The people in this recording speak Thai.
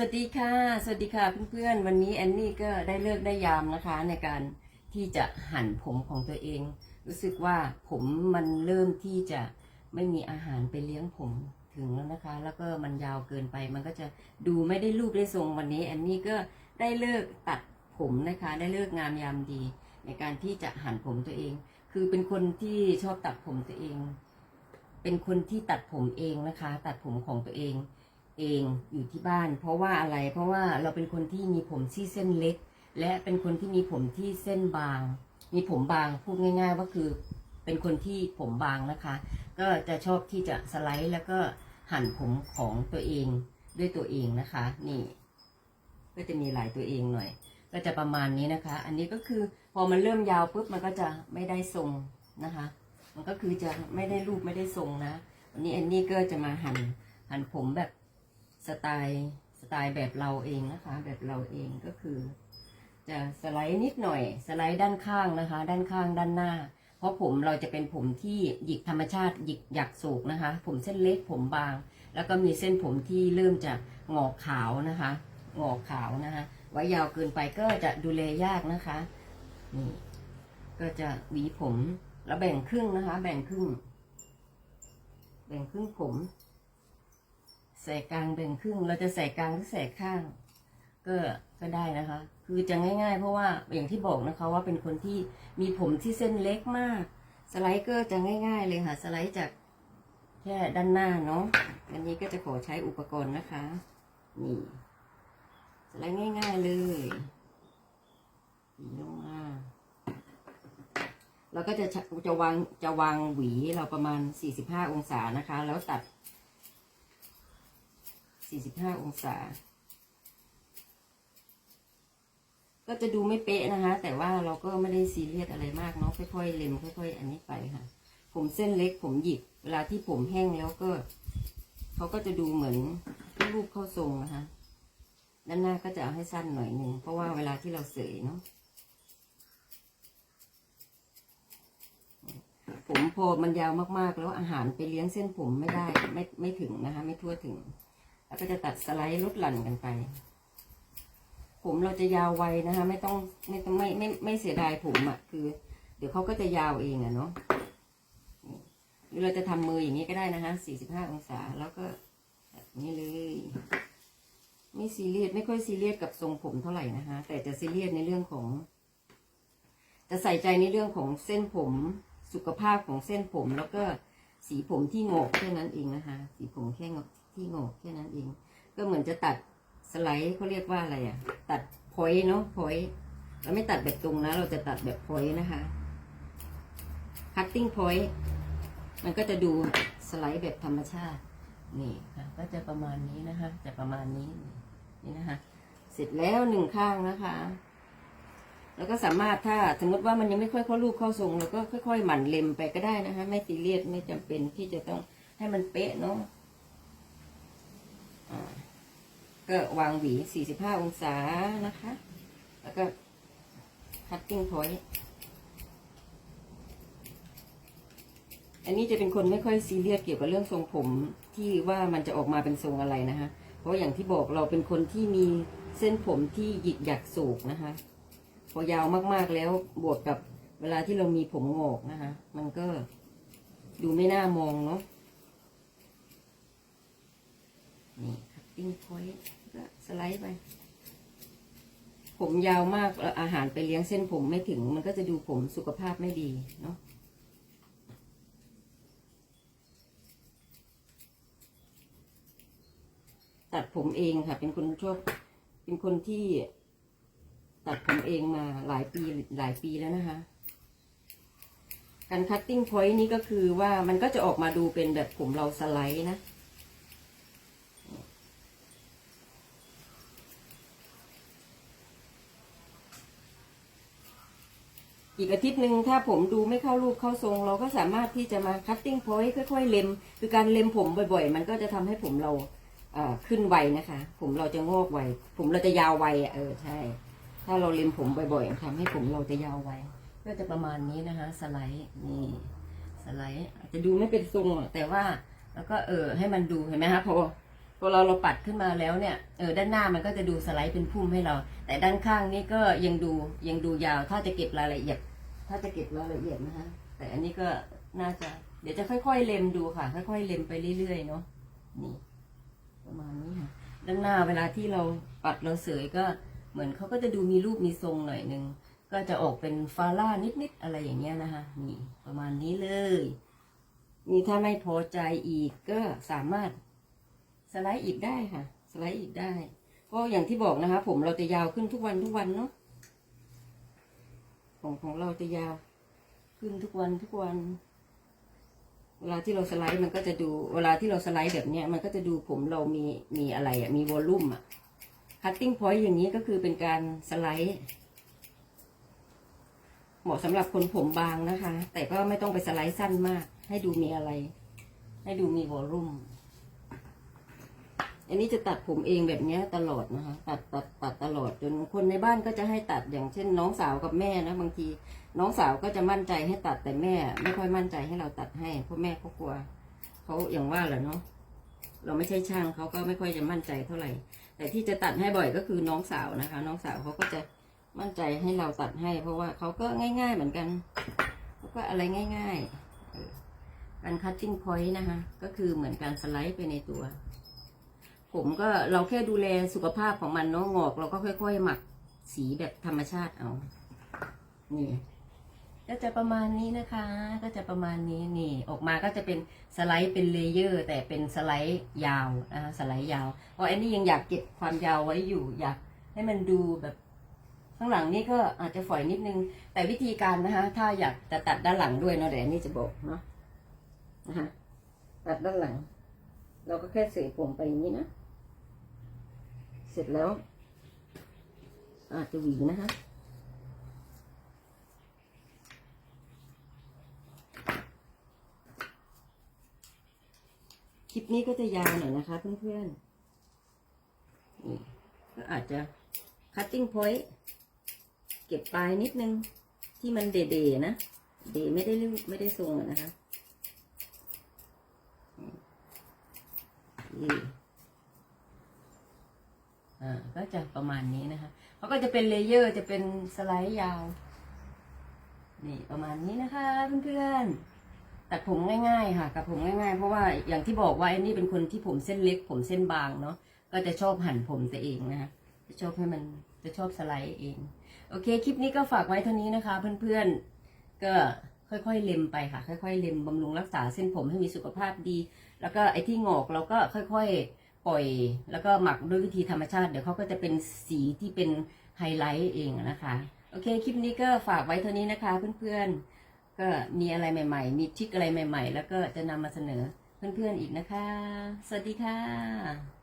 สวัสดีค่ะ สวัสดีค่ะเพื่อนๆ วันนี้แอนนี่ก็ได้เลิกได้ยามนะคะ ในการที่จะหั่นผมของตัวเอง รู้สึกว่าผมมันเริ่มที่จะไม่มีอาหารไปเลี้ยงผมถึงแล้วนะคะ แล้วก็มันยาวเกินไป มันก็จะดูไม่ได้รูปได้ทรงวันนี้แอนนี่ก็ได้เลิกตัดผมนะคะ ได้เลิกงามยามดี ในการที่จะหั่นผมตัวเอง คือเป็นคนที่ชอบตัดผมตัวเอง เป็นคนที่ตัดผมเองนะคะ ตัดผมของตัวเอง เองอยู่ที่บ้าน เพราะว่าอะไรเพราะว่าเราเป็นคนที่มีผมที่เส้นเล็ก และเป็นคนที่มีผมที่เส้นบาง มีผมบางพูดง่าย ๆ ว่าคือเป็นคนที่ผมบางนะคะ ก็จะชอบที่จะสไลด์แล้วก็หั่นผมของตัวเองด้วยตัวเองนะคะ นี่ ก็จะมีหลายตัวเองหน่อย ก็จะประมาณนี้นะคะ อันนี้ก็คือพอมันเริ่มยาวปุ๊บมันก็จะไม่ได้ทรงนะคะ มันก็คือจะไม่ได้รูปไม่ได้ทรงนะวันนี้แอนนี่ก็จะมาหั่นหั่นผมแบบ สไตล์สไตล์แบบเราเองนะคะ แบบเราเองก็คือ จะสไลด์นิดหน่อย สไลด์ด้านข้างนะคะ ด้านข้างด้านหน้า เพราะผมเราจะเป็นผมที่หยิกธรรมชาติหยิกหยักโศกนะคะ ผมเส้นเล็กผมบาง แล้วก็มีเส้นผมที่เริ่มจะงอกขาวนะคะงอกขาวนะคะไว้ยาวเกินไปก็จะดูแลยากนะคะนี่ก็จะหวีผมแล้วแบ่งครึ่งนะคะ แบ่งครึ่ง แบ่งครึ่งผม ส่กลางแบ่งครึ่ง เราจะใส่กลางหรือใส่ข้าง ก็ก็ได้นะคะ คือจะง่าย ๆ เพราะว่าอย่างที่บอกนะคะว่าเป็นคนที่มีผมที่เส้นเล็กมาก สไลด์ก็จะง่าย ๆ เลยค่ะ สไลด์จากแค่ด้านหน้าเนาะอันนี้ก็จะขอใช้อุปกรณ์นะคะ นี่ สไลด์ง่าย ๆเลยหวีลงมาเราก็จะจะจะวางจะวางหวีเราประมาณ 45 องศานะคะ แล้วตัด 45องศา ก็จะดูไม่เป๊ะนะคะ แต่ว่าเราก็ไม่ได้ซีเรียสอะไรมากเนาะค่อยๆเล็มค่อย ๆ อันนี้ไปค่ะ ผมเส้นเล็กผมหยิกเวลาที่ผมแห้งแล้วก็เขาก็จะดูเหมือนรูปเข้าทรงนะคะด้านหน้าก็จะเอาให้สั้นหน่อยหนึ่งเพราะว่าเวลาที่เราเสยเนาะผมพอมันยาวมากๆ แล้วอาหารไปเลี้ยงเส้นผมไม่ได้ไม่ไม่ถึงนะคะ ไม่ทั่วถึง แล้วก็จะตัดสไลด์ลดหลั่นกันไป ผมเราจะยาวไวนะคะ ไม่ต้องไม่ต้องไม่ไม่ไม่เสียดายผมอะ่ะ คือ เดี๋ยวเขาก็จะยาวเองอะเนาะหรือเราจะทำมืออย่างนี้ก็ได้นะคะ45องศา แล้วก็แบบนี้เลย ไม่ซีเรียสไม่ค่อยซีเรียสกับทรงผมเท่าไหร่นะคะ แต่จะซีเรียสในเรื่องของ จะใส่ใจในเรื่องของเส้นผมสุขภาพของเส้นผมแล้วก็สีผมที่งอกแค่นั้นเองนะคะ สีผมแค่งอก ที่งอกแค่นั้นเอง ก็เหมือนจะตัดสไลด์เขาเรียกว่าอะไรอะ่ะ ตัดพอยเนาะพอยเราไม่ตัดแบบตรงนะ เราจะตัดแบบพอยนะคะ cutting point มันก็จะดูสไลด์แบบธรรมชาตินี่ค่ะก็จะประมาณนี้นะคะ จะประมาณนี้นี่นะคะ เสร็จแล้วหนึ่งข้างนะคะ แล้วก็สามารถถ้าสมมติว่ามันยังไม่ค่อยเข้ารูปเข้าทรงเราก็ค่อย ๆ หมั่นเล็มไปก็ได้นะคะ ไม่ซีเรียสไม่จำเป็นที่จะต้องให้มันเป๊ะเนาะ ก็วางหวี 45 องศานะคะ แล้วก็ cutting point อันนี้จะเป็นคนไม่ค่อยซีเรียสเกี่ยวกับเรื่องทรงผมที่ว่ามันจะออกมาเป็นทรงอะไรนะคะ เพราะอย่างที่บอกเราเป็นคนที่มีเส้นผมที่หยิกหยักโศกนะคะ พอยาวมากๆแล้วบวกกับเวลาที่เรามีผมงอกนะคะ มันก็ดูไม่น่ามองเนาะ นี่ cutting point ก็สไลด์ไป ผมยาวมากแล้วอาหารไปเลี้ยงเส้นผมไม่ถึง มันก็จะดูผมสุขภาพไม่ดีเนาะตัดผมเองค่ะ เป็นคนชอบเป็นคนที่ตัดผมเองมาหลายปีหลายปีแล้วนะคะ การคัตติ้งพอยต์นี้ก็คือว่ามันก็จะออกมาดูเป็นแบบผมเราสไลด์นะ อีกอาทิตย์หนึ่งถ้าผมดูไม่เข้ารูปเข้าทรง เราก็สามารถที่จะมาคัตติ้งพอยต์ค่อยๆเล็ม คือการเล็มผมบ่อยๆ มันก็จะทำให้ผมเราเอ่อขึ้นไวนะคะ ผมเราจะงอกไวผมเราจะยาวไวเออใช่ ถ้าเราเล็มผมบ่อยๆทำให้ผมเราจะยาวไวก็จะประมาณนี้นะคะ สไลด์นี่สไลด์อาจจะดูไม่เป็นทรงแต่ว่าแล้วก็เออให้มันดูเห็นไหมคะพอพอเราเราปัดขึ้นมาแล้วเนี่ยเออด้านหน้ามันก็จะดูสไลด์เป็นพุ่มให้เรา แต่ด้านข้างนี่ก็ยังดูยังดูยาวถ้าจะเก็บรายละเอียด ถ้าจะเก็บรายละเอียดนะคะ แต่อันนี้ก็น่าจะ เดี๋ยวจะค่อยๆเล็มดูค่ะ ค่อยๆเล็มไปเรื่อยๆเนาะนี่ ประมาณนี้ค่ะด้านหน้าเวลาที่เราปัดเราเสยก็เหมือนเขาก็จะดูมีรูปมีทรงหน่อยหนึ่งก็จะออกเป็นฟาร่านิดๆอะไรอย่างเงี้ยนะคะ นี่ประมาณนี้เลยนี่ถ้าไม่พอใจอีกก็สามารถสไลด์อีกได้ค่ะ สไลด์อีกได้ ก็อย่างที่บอกนะคะ ผมเราจะยาวขึ้นทุกวันทุกวันเนาะ ของของเราจะยาวขึ้นทุกวันทุกวัน เวลาที่เราสไลด์มันก็จะดูเวลาที่เราสไลด์แบบเนี้ยมันก็จะดูผมเรามีมีอะไรอะมีวอลลุ่มอะคัตติ้งพอยต์อย่างนี้ก็คือเป็นการสไลด์เหมาะสำหรับคนผมบางนะคะ แต่ก็ไม่ต้องไปสไลด์สั้นมาก ให้ดูมีอะไร ให้ดูมีวอลลุ่ม อันนี้จะตัดผมเองแบบเนี้ยตลอดนะคะ ตัดตัดตัดตลอดจนคนในบ้านก็จะให้ตัดอย่างเช่น น้องสาวกับแม่นะบางที น้องสาวก็จะมั่นใจให้ตัดแต่แม่ ไม่ค่อยมั่นใจให้เราตัดให้เพราะแม่เขากลัวเขาอย่างว่าแหละเนาะเราไม่ใช่ช่างเขาก็ไม่ค่อยจะมั่นใจเท่าไหร่ แต่ที่จะตัดให้บ่อยก็คือน้องสาวนะคะ น้องสาวเขาก็จะมั่นใจให้เราตัดให้ เพราะว่าเขาก็ง่าย ๆเหมือนกันเขาก็อะไรง่าย ๆการ cutting point นะคะ ก็คือเหมือนการสไลด์ไปในตัว ผมก็เราแค่ดูแลสุขภาพของมันเนาะงอก เราก็ค่อยๆหมักสีแบบธรรมชาติเอา นี่ ก็จะประมาณนี้นะคะ ก็จะประมาณนี้นี่ ออกมาก็จะเป็นสไลด์เป็นเลเยอร์ แต่เป็นสไลด์ยาวนะคะสไลด์ยาวเพราะอันนี้ยังอยากเก็บความยาวไว้อยู่ อยากให้มันดูแบบข้างหลังนี่ก็อาจจะฝอยนิดนึง แต่วิธีการนะคะ ถ้าอยากจะตัดด้านหลังด้วยเนาะเดี๋ยวนี้จะบอกเนาะนะคะตัดด้านหลัง เราก็แค่เสยผมไปอย่างนี้นะ ร็จแล้ว อาจจะหวีนะคะคลิปนี้ก็จะยาวหน่อยนะคะเพื่อนๆก็อาจจะ cutting point เก็บปลายนิดนึงที่มันเดๆนะ เดไม่ได้รูปไม่ได้ทรงนะคะ นี่ อ่าก็จะประมาณนี้นะคะเขาก็จะเป็นเลเยอร์จะเป็นสไลด์ยาว นี่ประมาณนี้นะคะเพื่อนๆตัดผมง่ายๆค่ะกับผมง่ายๆ เพราะว่าอย่างที่บอกว่าไอ้นี่เป็นคนที่ผมเส้นเล็ก ผมเส้นบางเนาะก็จะชอบหั่นผมตัวเองนะคะจะชอบให้มันจะชอบสไลด์เอง โอเค คลิปนี้ก็ฝากไว้เท่านี้นะคะ เพื่อนๆ ก็ค่อยๆ เล็มไปค่ะ ค่อยๆ เล็มบำรุงรักษาเส้นผมให้มีสุขภาพดี แล้วก็ไอ้ที่งอกเราก็ค่อยๆ ปล่อย แล้วก็หมักด้วยวิธีธรรมชาติเดี๋ยวเขาก็จะเป็นสีที่เป็นไฮไลท์เองนะคะโอเคคลิปนี้ก็ฝากไว้เท่านี้นะคะ เพื่อนๆ ก็มีอะไรใหม่ ๆ มีทริคอะไรใหม่ ๆ แล้วก็จะนำมาเสนอเพื่อนๆอีกนะคะ สวัสดีค่ะ